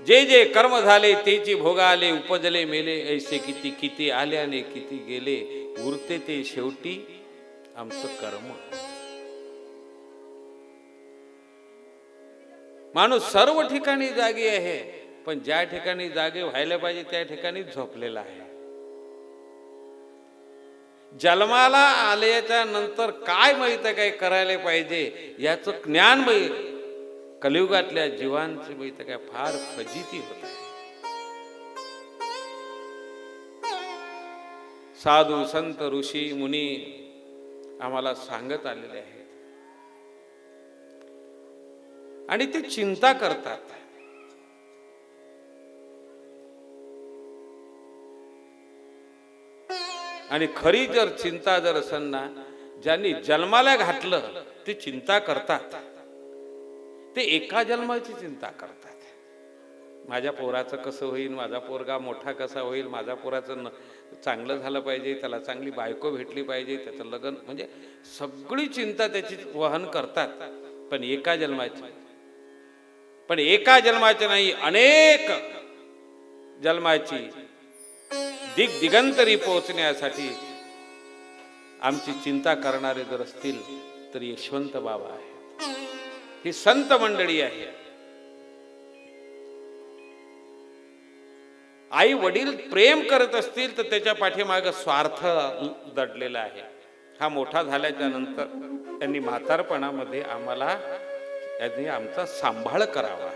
जे जे कर्म झाले तेचे भोग आले उपजले मेले ऐसे किती किती आले आणि किती गेले उरते ते शेवटी आमचं कर्म. माणूस सर्व ठिकाणी जागी आहे पण ज्या ठिकाणी जागे व्हायला पाहिजे त्या ठिकाणी झोपलेला आहे. जन्माला आल्याच्यानंतर काय माहीत आहे काय करायला पाहिजे याचं ज्ञान माहीत कलियुगातल्या जीवांची माहीत काय? फार फजिती होत आहे. साधू संत ऋषी मुनी आम्हाला सांगत आलेले आहेत. आणि ते चिंता करतात. आणि खरी जर चिंता जर असं ना ज्यांनी जन्माला घातलं ते चिंता करतात. ते एका जन्माची चिंता करतात. माझ्या पोराचं कसं होईल माझा पोरगा मोठा कसा होईल माझ्या पोराचं न चांगलं झालं पाहिजे त्याला चांगली बायको भेटली पाहिजे त्याचं लग्न म्हणजे सगळी चिंता त्याची वहन करतात. पण एका जन्माची पण एका जन्माची नाही अनेक जन्माची दिग दिगंतरी पोहोचण्यासाठी आमची चिंता करणारे जर असतील तर यशवंत बाबा आहे ही संत मंडळी आहे. आई वडील प्रेम करत असतील तर त्याच्या पाठीमाग स्वार्थ दडलेला आहे. हा मोठा झाल्याच्यानंतर त्यांनी म्हातारपणामध्ये आम्हाला त्यांनी आमचा सांभाळ करावा.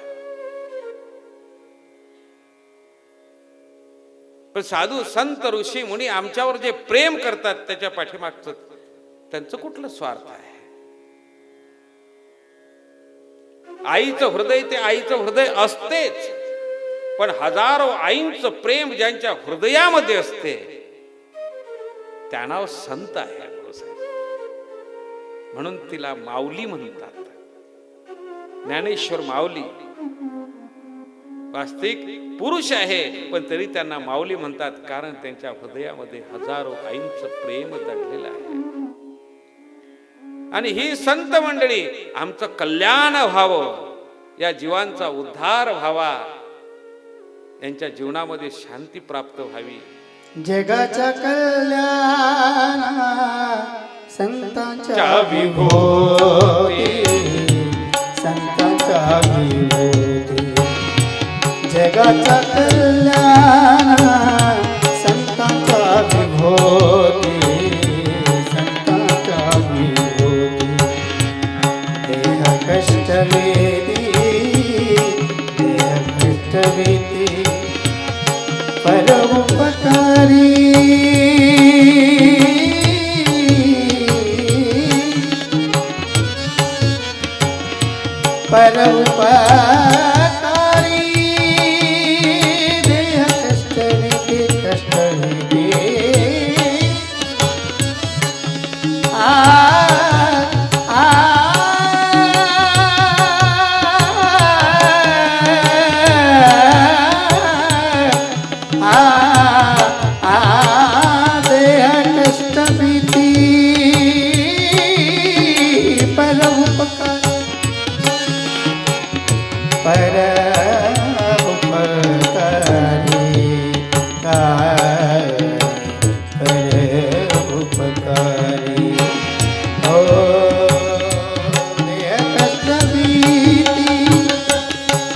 पण साधू संत ऋषी मुनी आमच्यावर जे प्रेम करतात त्याच्या पाठीमागचं त्यांचं कुठलं स्वार्थ आहे? आईचं हृदय ते आईचं हृदय असतेच. पण हजारो आईंचं प्रेम ज्यांच्या हृदयामध्ये असते त्या नाव संत आहे म्हणून तिला माऊली म्हणतात. ज्ञानेश्वर माऊली. वास्तविक पुरुष आहे पण तरी त्यांना माऊली म्हणतात कारण त्यांच्या हृदयामध्ये हजारो आईंचं प्रेम दडलेलं आहे. आणि ही संत मंडळी आमचं कल्याण व्हावं या जीवांचा उद्धार व्हावा यांच्या जीवनामध्ये शांती प्राप्त व्हावी. जगाच्या कल्याण संतांच्या च्या विभूती. संतांच्या विभूती. जगाच्या कल्याण संतांच्या विभूती. ભજવે પરોપકારી પરોપકાર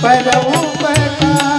પર ઉપર